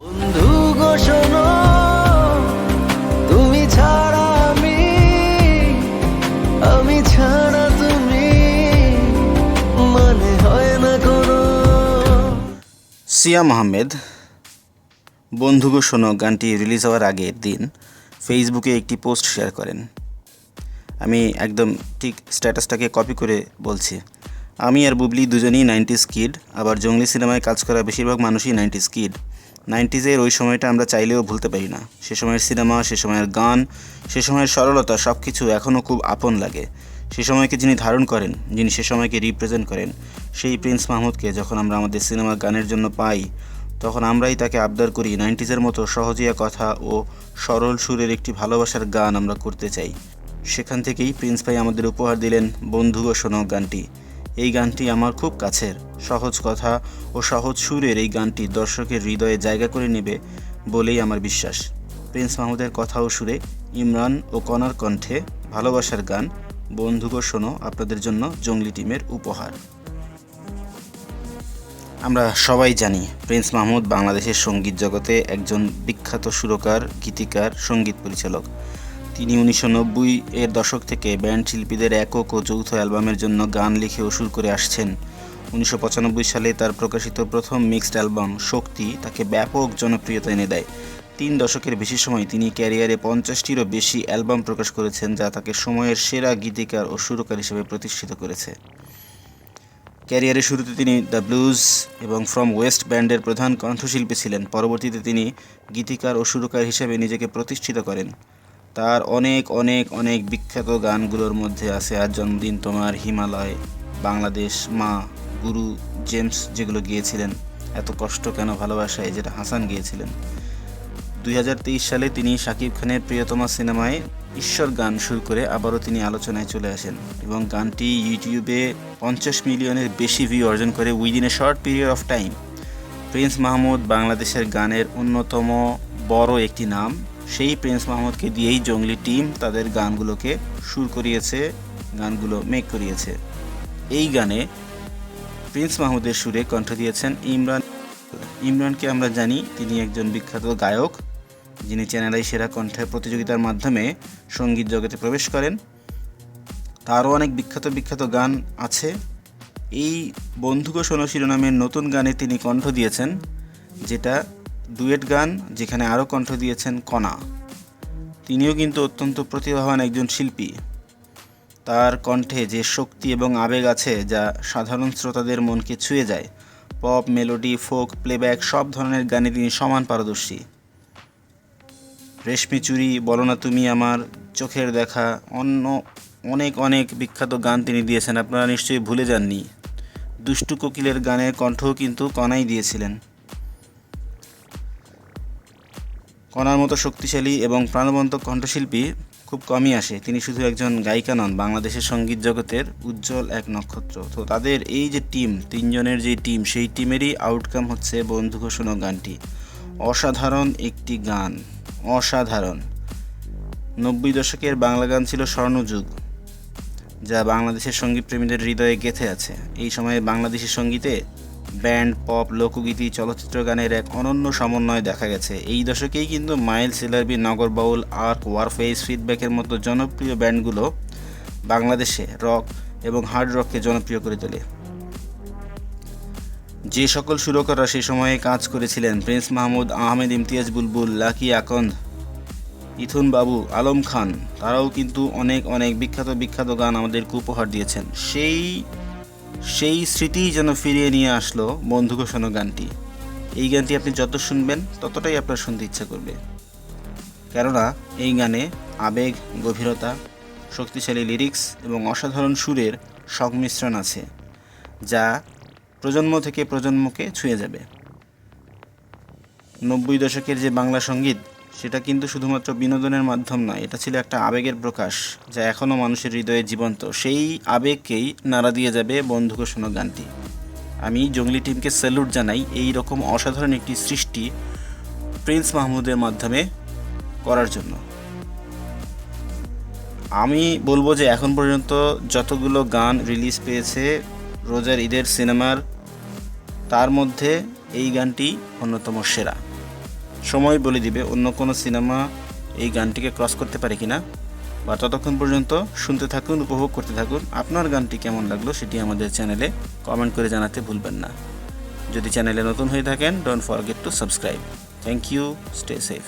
বন্ধু তুমি ছাড়া আমি আমি ছাড়া মানে সিয়াম আহমেদ বন্ধুগো শোনো, গানটি রিলিজ হওয়ার আগের দিন ফেসবুকে একটি পোস্ট শেয়ার করেন। আমি একদম ঠিক স্ট্যাটাসটাকে কপি করে বলছি। আমি আর বুবলি দুজনেই নাইনটিস কিড, আবার জঙ্গলি সিনেমায় কাজ করা বেশিরভাগ মানুষই নাইনটিস কিড। নাইনটিজের ওই সময়টা আমরা চাইলেও ভুলতে পারি না। সে সময়ের সিনেমা, সে সময়ের গান, সে সময়ের সরলতা সব কিছু এখনও খুব আপন লাগে। সে সময়কে যিনি ধারণ করেন, যিনি সে সময়কে রিপ্রেজেন্ট করেন, সেই প্রিন্স মাহমুদকে যখন আমরা আমাদের সিনেমা গানের জন্য পাই, তখন আমরাই তাকে আবদার করি নাইনটিজের মতো সহজিয়া কথা ও সরল সুরের একটি ভালোবাসার গান আমরা করতে চাই। সেখান থেকেই প্রিন্স ভাই আমাদের উপহার দিলেন, বন্ধু ও শোনো গানটি। এই গানটি আমার খুব কাছের। সহজ কথা ও সহজ সুরের এই গানটি দর্শকের হৃদয়ে জায়গা করে নেবে বলেই আমার বিশ্বাস। প্রিন্স মাহমুদের কথা ও সুরে ইমরান ও কনার কণ্ঠে ভালোবাসার গান, বন্ধু গো শোনো, আপনাদের জন্য জঙ্গলি টিমের উপহার। আমরা সবাই জানি প্রিন্স মাহমুদ বাংলাদেশের সংগীত জগতে একজন বিখ্যাত সুরকার, গীতিকার, সংগীত পরিচালক। তিনি উনিশশো নব্বই এর দশক থেকে ব্যান্ড শিল্পীদের একক ও যৌথ অ্যালবামের জন্য গান লিখে ও সুর করে আসছেন। উনিশশো পঁচানব্বই সালে তার প্রকাশিত প্রথম মিক্সড অ্যালবাম, শক্তি, তাকে ব্যাপক জনপ্রিয়তা এনে দেয়। তিন দশকের বেশি সময় তিনি ক্যারিয়ারে পঞ্চাশটিরও বেশি অ্যালবাম প্রকাশ করেছেন, যা তাকে সময়ের সেরা গীতিকার ও সুরকার হিসেবে প্রতিষ্ঠিত করেছে। ক্যারিয়ারের শুরুতে তিনি দ্য ব্লুজ এবং ফ্রম ওয়েস্ট ব্যান্ডের প্রধান কণ্ঠশিল্পী ছিলেন। পরবর্তীতে তিনি গীতিকার ও সুরকার হিসেবে নিজেকে প্রতিষ্ঠিত করেন। তার অনেক অনেক অনেক বিখ্যাত গানগুলোর মধ্যে আছে আর জন্মদিন তোমার হিমালয়, বাংলাদেশ মা, গুরু জেমস যেগুলো গিয়েছিলেন। এত কষ্ট কেন ভালোবাসায়, যেটা হাসান গিয়েছিলেন। দুই হাজার তেইশ সালে তিনি শাকিব খানের প্রিয়তমা সিনেমায় ঈশ্বর গান শুরু করে আবারও তিনি আলোচনায় চলে আসেন এবং গানটি ইউটিউবে পঞ্চাশ মিলিয়নের বেশি ভিউ অর্জন করে within a short period of time prince Mahmud বাংলাদেশের গানের অন্যতম বড় একটি নাম সেই প্রিন্স মাহমুদকে দিয়েই জঙ্গলি টিম তাদের গানগুলোকে সুর করিয়েছে, গানগুলো মেক করিয়েছে। এই গানে প্রিন্স মাহমুদের সুরে কণ্ঠ দিয়েছেন ইমরান। ইমরানকে আমরা জানি, তিনি একজন বিখ্যাত গায়ক, যিনি চ্যানেলাই সেরা কণ্ঠে প্রতিযোগিতার মাধ্যমে সংগীত জগতে প্রবেশ করেন। তারও অনেক বিখ্যাত বিখ্যাত গান আছে। এই বন্ধুকো শোনো শিরোনামের নতুন গানে তিনি কণ্ঠ দিয়েছেন, যেটা ডুয়েট গান যেখানে আরও কণ্ঠ দিয়েছেন কণা। তিনিও কিন্তু অত্যন্ত প্রতিভাবান একজন শিল্পী। তার কণ্ঠে যে শক্তি এবং আবেগ আছে যা সাধারণ শ্রোতাদের মনকে ছুঁয়ে যায়, পপ, মেলোডি, ফোক, প্লেব্যাক, সব ধরনের গানে তিনি সমান পারদর্শী। রেশমি চুরি, বলো না তুমি আমার, চোখের দেখা, অন্য অনেক অনেক বিখ্যাত গান তিনি দিয়েছেন। আপনারা নিশ্চয়ই ভুলে যাননি। দুষ্টু কোকিলের গানের কণ্ঠও কিন্তু কণাই দিয়েছিলেন। কণার মতো শক্তিশালী এবং প্রাণবন্ত কণ্ঠশিল্পী খুব কমই আসে। তিনি শুধু একজন গায়িকা নন, বাংলাদেশের সংগীত জগতের উজ্জ্বল এক নক্ষত্র। তো তাদের এই যে টিম, তিনজনের যে টিম, সেই টিমেরই আউটকাম হচ্ছে বন্ধু ঘোষণা গানটি। অসাধারণ একটি গান, অসাধারণ। নব্বই দশকের বাংলা গান ছিল স্বর্ণযুগ, যা বাংলাদেশের সংগীত প্রেমীদের হৃদয়ে গেঁথে আছে। এই সময়ে বাংলাদেশি সঙ্গীতে ব্যান্ড, পপ, লোকগীতি, চলচ্চিত্র গানের এক অনন্য সমন্বয় দেখা গেছে। এই দশকেই কিন্তু মাইল সেলারবি, নগর বাউল আর্ক ওয়ারফেস ফিডব্যাকের মতো জনপ্রিয় ব্যান্ডগুলো বাংলাদেশে রক এবং হার্ড রককে জনপ্রিয় করে তোলে। যে সকল সুরকাররা সেই সময়ে কাজ করেছিলেন, প্রিন্স মাহমুদ, আহমেদ ইমতিয়াজ বুলবুল, লাকি আকন্দ, ইথুন বাবু, আলম খান, তারাও কিন্তু অনেক অনেক বিখ্যাত বিখ্যাত গান আমাদেরকে উপহার দিয়েছেন। সেই সেই স্মৃতিই যেন ফিরিয়ে নিয়ে আসলো বন্ধু ঘোষণা গানটি। এই গানটি আপনি যত শুনবেন, ততটাই আপনার শুনতে ইচ্ছা করবে। কেননা, এই গানে আবেগ, গভীরতা, শক্তিশালী লিরিক্স এবং অসাধারণ সুরের সংমিশ্রণ আছে, যা প্রজন্ম থেকে প্রজন্মকে ছুঁয়ে যাবে। নব্বই দশকের যে বাংলা সংগীত সেটা কিন্তু শুধুমাত্র বিনোদনের মাধ্যম নয়, এটা ছিল একটা আবেগের প্রকাশ যা এখনও মানুষের হৃদয়ে জীবন্ত। সেই আবেগকেই নাড়া দিয়ে যাবে বন্ধু ঘোষণা গানটি। আমি জঙ্গলি টিমকে স্যালুট জানাই এই রকম অসাধারণ একটি সৃষ্টি প্রিন্স মাহমুদের মাধ্যমে করার জন্য। আমি বলব যে এখন পর্যন্ত যতগুলো গান রিলিজ পেয়েছে রোজার ঈদের সিনেমার, তার মধ্যে এই গানটি অন্যতম সেরা। সময় বলে দিবে অন্য কোনো সিনেমা এই গানটিকে ক্রস করতে পারে কিনা? বা ততক্ষণ পর্যন্ত শুনতে থাকুন, উপভোগ করতে থাকুন। আপনার গানটি কেমন লাগল সেটি আমাদের চ্যানেলে কমেন্ট করে জানাতে ভুলবেন না। যদি চ্যানেলে নতুন হয়ে থাকেন don't forget to subscribe thank you stay safe